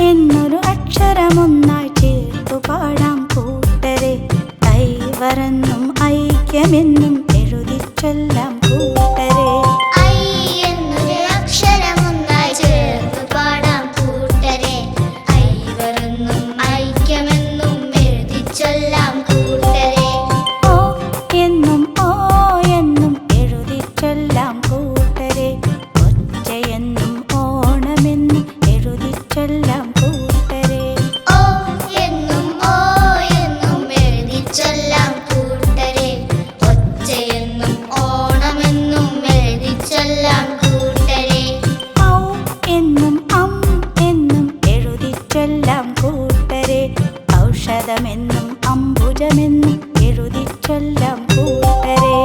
എന്നൊരു അക്ഷരമൊന്നായി ചേർത്തു പാടാം കൂട്ടരെ. കൈവരെന്നും ഐക്യമെന്നും എഴുതിച്ചൊല്ലാം കൂട്ട അംബുജമെന്ന് എഴുതി ചൊല്ലം പൂക്കരേ